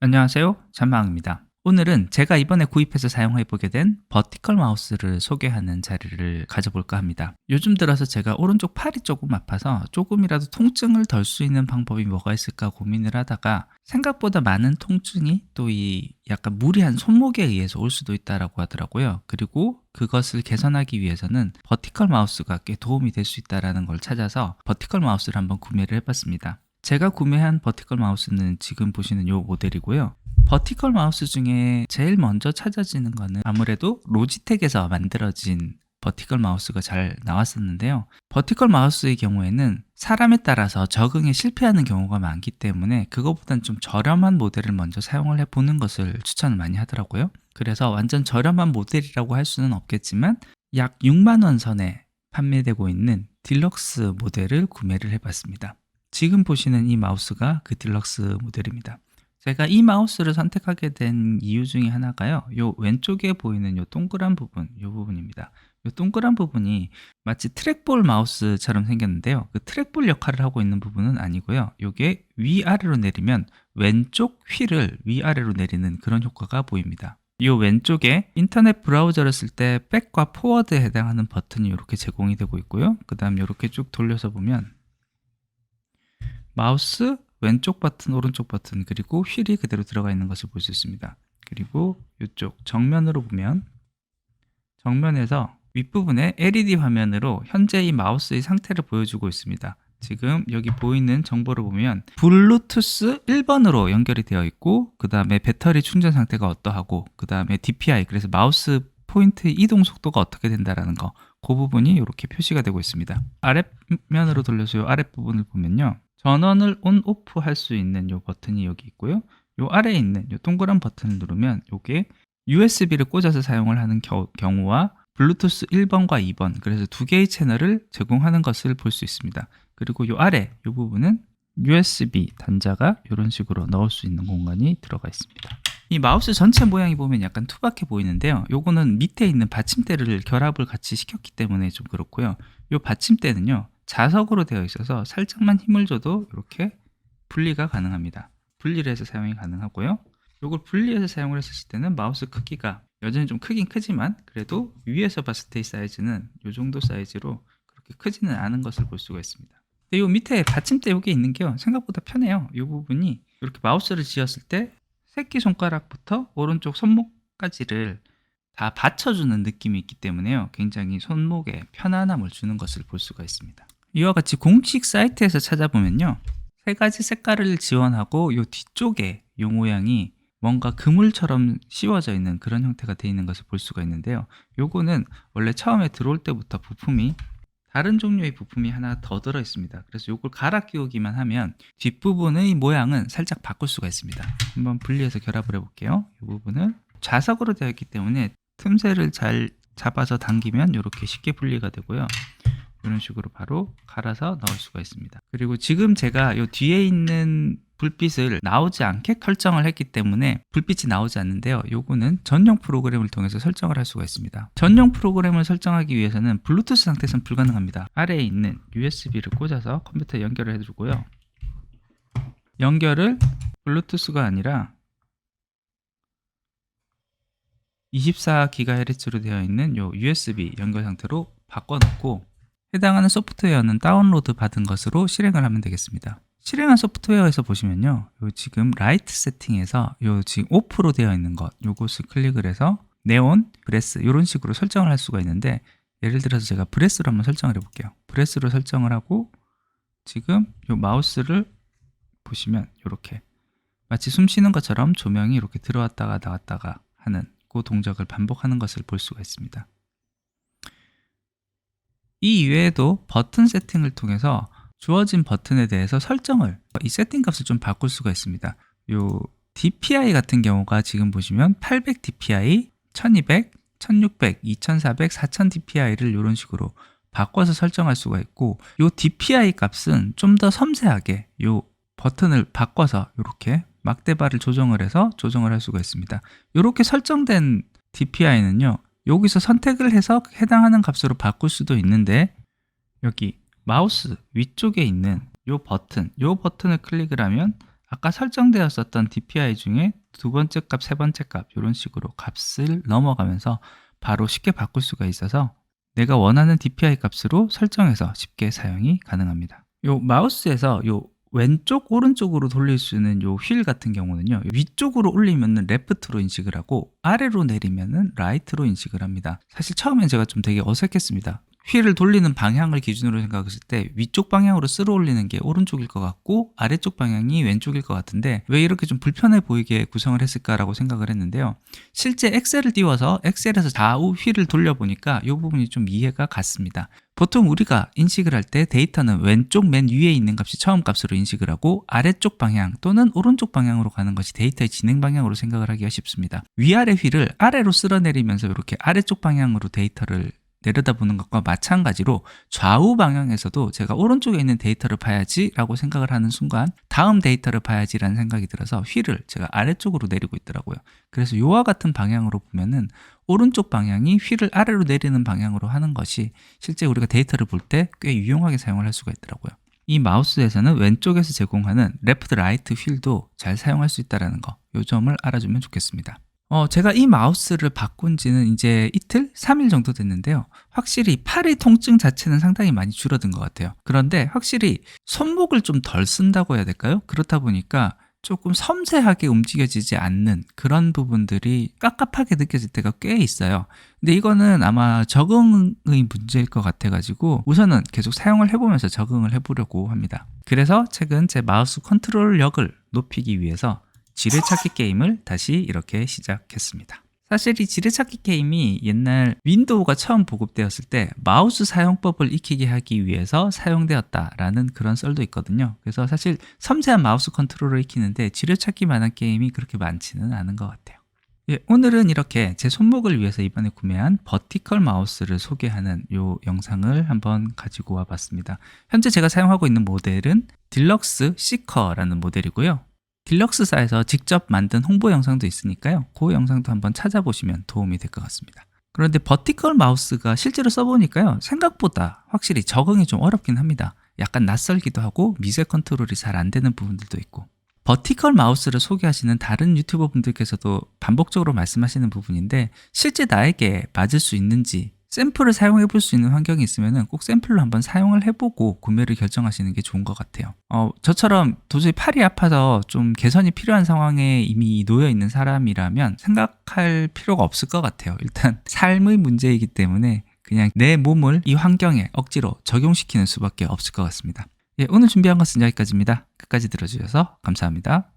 안녕하세요. 잔망입니다. 오늘은 제가 이번에 구입해서 사용해 보게 된 버티컬 마우스를 소개하는 자리를 가져볼까 합니다. 요즘 들어서 제가 오른쪽 팔이 조금 아파서 조금이라도 통증을 덜 수 있는 방법이 뭐가 있을까 고민을 하다가 생각보다 많은 통증이 또 이 약간 무리한 손목에 의해서 올 수도 있다라고 하더라고요. 그리고 그것을 개선하기 위해서는 버티컬 마우스가 꽤 도움이 될 수 있다라는 걸 찾아서 버티컬 마우스를 한번 구매를 해봤습니다. 제가 구매한 버티컬 마우스는 지금 보시는 이 모델이고요. 버티컬 마우스 중에 제일 먼저 찾아지는 거는 아무래도 로지텍에서 만들어진 버티컬 마우스가 잘 나왔었는데요. 버티컬 마우스의 경우에는 사람에 따라서 적응에 실패하는 경우가 많기 때문에 그거보단 좀 저렴한 모델을 먼저 사용을 해보는 것을 추천을 많이 하더라고요. 그래서 완전 저렴한 모델이라고 할 수는 없겠지만 약 6만원 선에 판매되고 있는 딜럭스 모델을 구매를 해봤습니다. 지금 보시는 이 마우스가 그 딜럭스 모델입니다. 제가 이 마우스를 선택하게 된 이유 중에 하나가요. 요 왼쪽에 보이는 요 동그란 부분, 요 부분입니다. 요 동그란 부분이 마치 트랙볼 마우스처럼 생겼는데요. 그 트랙볼 역할을 하고 있는 부분은 아니고요. 요게 위아래로 내리면 왼쪽 휠을 위아래로 내리는 그런 효과가 보입니다. 이 왼쪽에 인터넷 브라우저를 쓸 때 백과 포워드에 해당하는 버튼이 이렇게 제공이 되고 있고요. 그 다음 이렇게 쭉 돌려서 보면 마우스 왼쪽 버튼, 오른쪽 버튼, 그리고 휠이 그대로 들어가 있는 것을 볼 수 있습니다. 그리고 이쪽 정면으로 보면 정면에서 윗부분에 LED 화면으로 현재 이 마우스의 상태를 보여주고 있습니다. 지금 여기 보이는 정보를 보면 블루투스 1번으로 연결이 되어 있고 그 다음에 배터리 충전 상태가 어떠하고 그 다음에 DPI 그래서 마우스 포인트 이동 속도가 어떻게 된다라는 거 그 부분이 이렇게 표시가 되고 있습니다. 아랫면으로 돌려서 이 아랫부분을 보면요. 전원을 온 오프 할 수 있는 요 버튼이 여기 있고요. 요 아래에 있는 요 동그란 버튼을 누르면 요게 USB를 꽂아서 사용을 하는 겨, 경우와 블루투스 1번과 2번 그래서 두 개의 채널을 제공하는 것을 볼 수 있습니다. 그리고 요 아래 요 부분은 USB 단자가 이런 식으로 넣을 수 있는 공간이 들어가 있습니다. 이 마우스 전체 모양이 보면 약간 투박해 보이는데요. 요거는 밑에 있는 받침대를 결합을 같이 시켰기 때문에 좀 그렇고요. 요 받침대는요. 자석으로 되어 있어서 살짝만 힘을 줘도 이렇게 분리가 가능합니다. 분리를 해서 사용이 가능하고요. 이걸 분리해서 사용을 했을 때는 마우스 크기가 여전히 좀 크긴 크지만 그래도 위에서 봤을 때의 사이즈는 이 정도 사이즈로 그렇게 크지는 않은 것을 볼 수가 있습니다. 이 밑에 받침대 여기 있는 게 생각보다 편해요. 이 부분이 이렇게 마우스를 쥐었을 때 새끼 손가락부터 오른쪽 손목까지를 다 받쳐주는 느낌이 있기 때문에요. 굉장히 손목에 편안함을 주는 것을 볼 수가 있습니다. 이와 같이 공식 사이트에서 찾아보면요. 세 가지 색깔을 지원하고 이 뒤쪽에 이 모양이 뭔가 그물처럼 씌워져 있는 그런 형태가 되어 있는 것을 볼 수가 있는데요. 요거는 원래 처음에 들어올 때부터 부품이 다른 종류의 부품이 하나 더 들어 있습니다. 그래서 이걸 갈아 끼우기만 하면 뒷부분의 모양은 살짝 바꿀 수가 있습니다. 한번 분리해서 결합을 해볼게요. 이 부분은 자석으로 되어 있기 때문에 틈새를 잘 잡아서 당기면 이렇게 쉽게 분리가 되고요. 이런 식으로 바로 갈아서 넣을 수가 있습니다. 그리고 지금 제가 이 뒤에 있는 불빛을 나오지 않게 설정을 했기 때문에 불빛이 나오지 않는데요. 요거는 전용 프로그램을 통해서 설정을 할 수가 있습니다. 전용 프로그램을 설정하기 위해서는 블루투스 상태에서는 불가능합니다. 아래에 있는 USB를 꽂아서 컴퓨터에 연결을 해주고요. 연결을 블루투스가 아니라 24GHz로 되어 있는 요 USB 연결 상태로 바꿔놓고 해당하는 소프트웨어는 다운로드 받은 것으로 실행을 하면 되겠습니다. 실행한 소프트웨어에서 보시면요. 요 지금 라이트 세팅에서 요 지금 오프로 되어 있는 것 요것을 클릭을 해서 네온, 브레스 이런 식으로 설정을 할 수가 있는데 예를 들어서 제가 브레스로 한번 설정을 해볼게요. 브레스로 설정을 하고 지금 요 마우스를 보시면 이렇게 마치 숨 쉬는 것처럼 조명이 이렇게 들어왔다가 나왔다가 하는 그 동작을 반복하는 것을 볼 수가 있습니다. 이 이외에도 버튼 세팅을 통해서 주어진 버튼에 대해서 설정을 이 세팅 값을 좀 바꿀 수가 있습니다. 요 DPI 같은 경우가 지금 보시면 800 DPI, 1200, 1600, 2400, 4000 DPI를 이런 식으로 바꿔서 설정할 수가 있고 요 DPI 값은 좀 더 섬세하게 요 버튼을 바꿔서 이렇게 막대발을 조정을 해서 조정을 할 수가 있습니다. 이렇게 설정된 DPI는요. 여기서 선택을 해서 해당하는 값으로 바꿀 수도 있는데 여기 마우스 위쪽에 있는 이 버튼, 이 버튼을 클릭을 하면 아까 설정되었었던 DPI 중에 두 번째 값, 세 번째 값 이런 식으로 값을 넘어가면서 바로 쉽게 바꿀 수가 있어서 내가 원하는 DPI 값으로 설정해서 쉽게 사용이 가능합니다. 요 마우스에서 요 왼쪽 오른쪽으로 돌릴 수 있는 요 휠 같은 경우는요 위쪽으로 올리면은 레프트로 인식을 하고 아래로 내리면은 라이트로 인식을 합니다. 사실 처음엔 제가 좀 되게 어색했습니다 휠을 돌리는 방향을 기준으로 생각했을 때 위쪽 방향으로 쓸어 올리는 게 오른쪽일 것 같고 아래쪽 방향이 왼쪽일 것 같은데 왜 이렇게 좀 불편해 보이게 구성을 했을까라고 생각을 했는데요 실제 엑셀을 띄워서 엑셀에서 좌우 휠을 돌려보니까 이 부분이 좀 이해가 갔습니다 보통 우리가 인식을 할 때 데이터는 왼쪽 맨 위에 있는 값이 처음 값으로 인식을 하고 아래쪽 방향 또는 오른쪽 방향으로 가는 것이 데이터의 진행 방향으로 생각을 하기가 쉽습니다. 위아래 휠을 아래로 쓸어내리면서 이렇게 아래쪽 방향으로 데이터를 내려다보는 것과 마찬가지로 좌우 방향에서도 제가 오른쪽에 있는 데이터를 봐야지 라고 생각을 하는 순간 다음 데이터를 봐야지 라는 생각이 들어서 휠을 제가 아래쪽으로 내리고 있더라고요. 그래서 요와 같은 방향으로 보면은 오른쪽 방향이 휠을 아래로 내리는 방향으로 하는 것이 실제 우리가 데이터를 볼 때 꽤 유용하게 사용을 할 수가 있더라고요. 이 마우스에서는 왼쪽에서 제공하는 레프트 라이트 휠도 잘 사용할 수 있다는 거, 요 점을 알아주면 좋겠습니다. 어, 제가 이 마우스를 바꾼 지는 이제 이틀? 3일 정도 됐는데요. 확실히 팔의 통증 자체는 상당히 많이 줄어든 것 같아요. 그런데 확실히 손목을 좀 덜 쓴다고 해야 될까요? 그렇다 보니까 조금 섬세하게 움직여지지 않는 그런 부분들이 깝깝하게 느껴질 때가 꽤 있어요. 근데 이거는 아마 적응의 문제일 것 같아가지고 우선은 계속 사용을 해보면서 적응을 해보려고 합니다. 그래서 최근 제 마우스 컨트롤력을 높이기 위해서 지뢰찾기 게임을 다시 이렇게 시작했습니다. 사실 이 지뢰찾기 게임이 옛날 윈도우가 처음 보급되었을 때 마우스 사용법을 익히게 하기 위해서 사용되었다라는 그런 썰도 있거든요. 그래서 사실 섬세한 마우스 컨트롤을 익히는데 지뢰찾기만한 게임이 그렇게 많지는 않은 것 같아요. 예, 오늘은 이렇게 제 손목을 위해서 이번에 구매한 버티컬 마우스를 소개하는 요 영상을 한번 가지고 와 봤습니다. 현재 제가 사용하고 있는 모델은 딜럭스 시커라는 모델이고요. 딜럭스사에서 직접 만든 홍보 영상도 있으니까요. 그 영상도 한번 찾아보시면 도움이 될 것 같습니다. 그런데 버티컬 마우스가 실제로 써보니까요. 생각보다 확실히 적응이 좀 어렵긴 합니다. 약간 낯설기도 하고 미세 컨트롤이 잘 안 되는 부분들도 있고 버티컬 마우스를 소개하시는 다른 유튜버 분들께서도 반복적으로 말씀하시는 부분인데 실제 나에게 맞을 수 있는지 샘플을 사용해 볼 수 있는 환경이 있으면 꼭 샘플로 한번 사용을 해보고 구매를 결정하시는 게 좋은 것 같아요. 어, 저처럼 도저히 팔이 아파서 좀 개선이 필요한 상황에 이미 놓여 있는 사람이라면 생각할 필요가 없을 것 같아요. 일단 삶의 문제이기 때문에 그냥 내 몸을 이 환경에 억지로 적용시키는 수밖에 없을 것 같습니다. 예, 오늘 준비한 것은 여기까지입니다. 끝까지 들어주셔서 감사합니다.